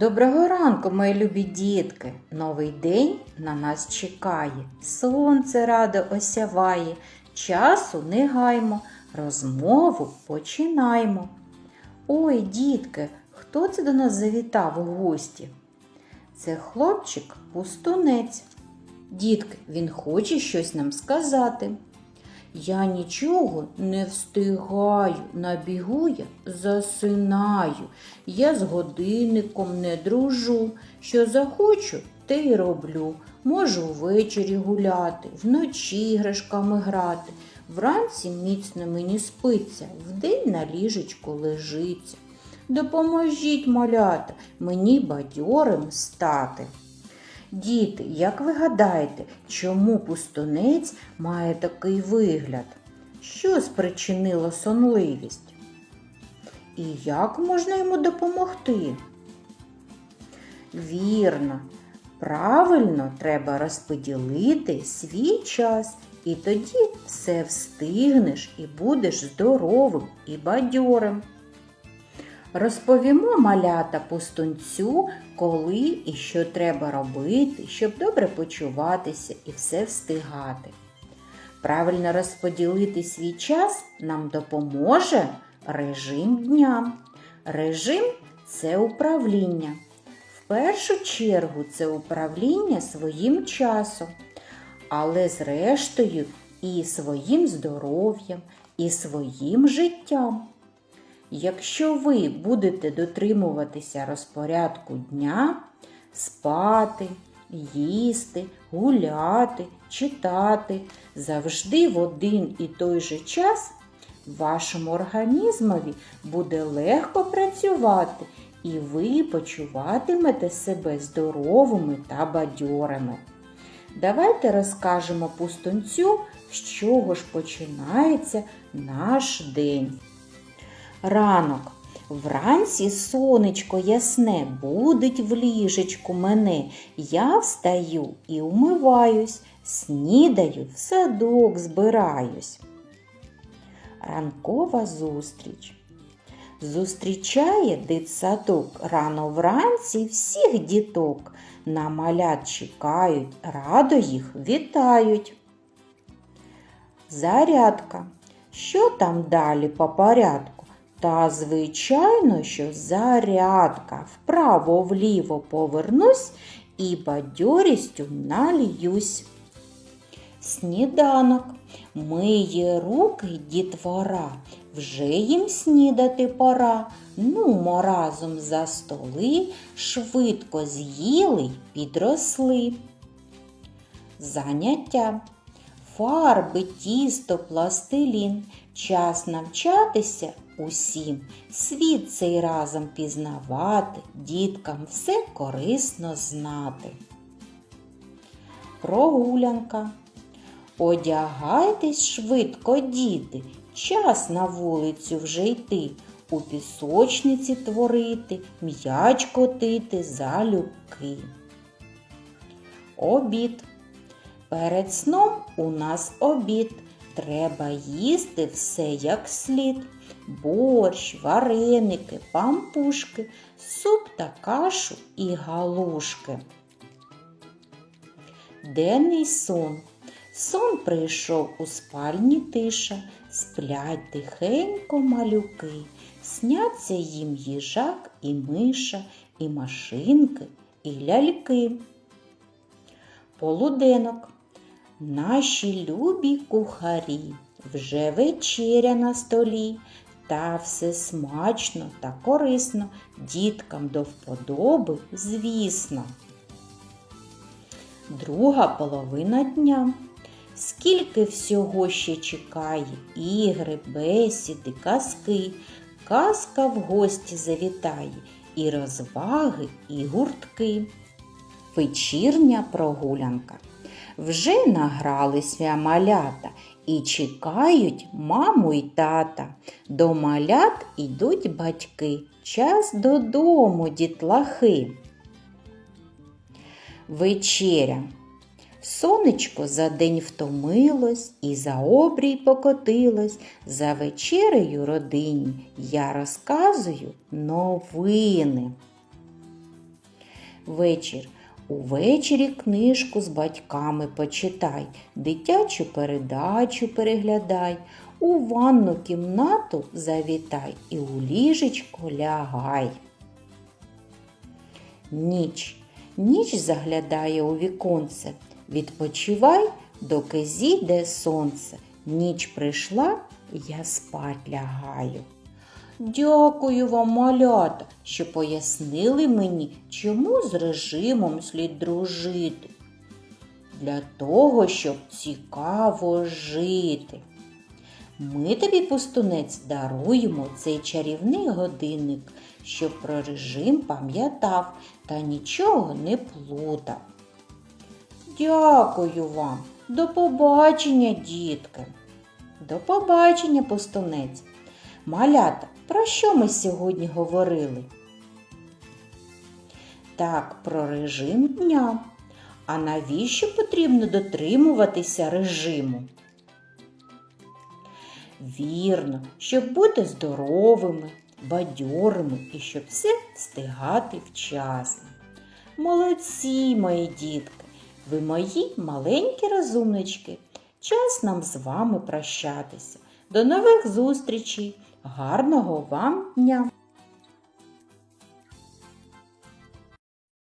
Доброго ранку, мої любі дітки! Новий день на нас чекає. Сонце радо осяває. Часу не гаймо, розмову починаймо. Ой, дітки, хто це до нас завітав у гості? Це хлопчик пустунець. Дітки, він хоче щось нам сказати. Я нічого не встигаю, на бігу я засинаю. Я з годинником не дружу. Що захочу, те й роблю. Можу ввечері гуляти, вночі іграшками грати. Вранці міцно мені спиться, вдень на ліжечку лежиться. Допоможіть, малята, мені бадьорим стати. Діти, як ви гадаєте, чому пустунець має такий вигляд? Що спричинило сонливість? І як можна йому допомогти? Вірно, правильно треба розподілити свій час, і тоді все встигнеш і будеш здоровим і бадьорим. Розповімо малята пустунцю, коли і що треба робити, щоб добре почуватися і все встигати. Правильно розподілити свій час нам допоможе режим дня. Режим це управління. В першу чергу це управління своїм часом, але зрештою і своїм здоров'ям, і своїм життям. Якщо ви будете дотримуватися розпорядку дня, спати, їсти, гуляти, читати завжди в один і той же час, вашому організмові буде легко працювати і ви почуватимете себе здоровими та бадьорими. Давайте розкажемо пустунцю, з чого ж починається наш день. Ранок. Вранці сонечко ясне будить в ліжечку мене. Я встаю і умиваюсь, снідаю, в садок збираюсь. Ранкова зустріч. Зустрічає дитсадок рано вранці всіх діток. На малят чекають, радо їх вітають. Зарядка. Що там далі по порядку? Та, звичайно, що зарядка вправо-вліво повернусь і бадьорістю наліюсь. Сніданок. Миє руки дітвора, вже їм снідати пора. Нумо разом за столи, швидко з'їли й підросли. Заняття. Фарби, тісто, пластилін. Час навчатися усім, світ цей разом пізнавати, діткам все корисно знати. Прогулянка. Одягайтесь швидко, діти, час на вулицю вже йти, у пісочниці творити, м'яч котити залюбки. Обід. Перед сном у нас обід. Треба їсти все як слід. Борщ, вареники, пампушки, суп та кашу і галушки. Денний сон. Сон прийшов у спальні тиша, сплять тихенько малюки, сняться їм їжак і миша, і машинки, і ляльки. Полуденок. Наші любі кухарі, вже вечеря на столі, та все смачно та корисно, діткам до вподоби, звісно. Друга половина дня. Скільки всього ще чекає ігри, бесіди, казки, казка в гості завітає, і розваги, і гуртки. Вечірня прогулянка. Вже награлися малята і чекають маму й тата. До малят ідуть батьки. Час додому, дітлахи. Вечеря. Сонечко за день втомилось і за обрій покотилось. За вечерею родині я розказую новини. вечір. Увечері книжку з батьками почитай, дитячу передачу переглядай, у ванну кімнату завітай і у ліжечко лягай. Ніч. Ніч заглядає у віконце. Відпочивай, доки зійде сонце. Ніч прийшла, я спать лягаю. Дякую вам, малята, що пояснили мені, чому з режимом слід дружити. Для того, щоб цікаво жити. Ми тобі, пустунець, даруємо цей чарівний годинник, щоб про режим пам'ятав та нічого не плутав. Дякую вам. До побачення, дітки. До побачення, пустунець. Малята, про що ми сьогодні говорили? Так, про режим дня. А навіщо потрібно дотримуватися режиму? Вірно, щоб бути здоровими, бадьорими і щоб все встигати вчасно. Молодці, мої дітки, ви мої маленькі розумнички. Час нам з вами прощатися. До нових зустрічей! Гарного вам дня!